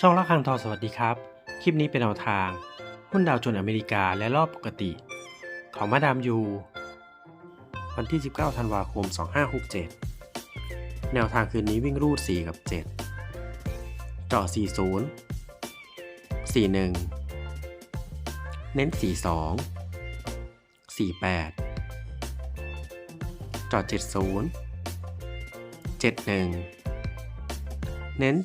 ช่องละคังทองสวัสดีครับ คลิปนี้เป็นแนวทาง หุ้นดาวจนอเมริกาและรอบปกติ ของมาดามยู วันที่ 19 ธันวาคม 2567 แนวทางคืนนี้วิ่งรูด 4 กับ 7 เจาะ 40 41 เน้น 42 48 เจาะ 70 71 เน้น 72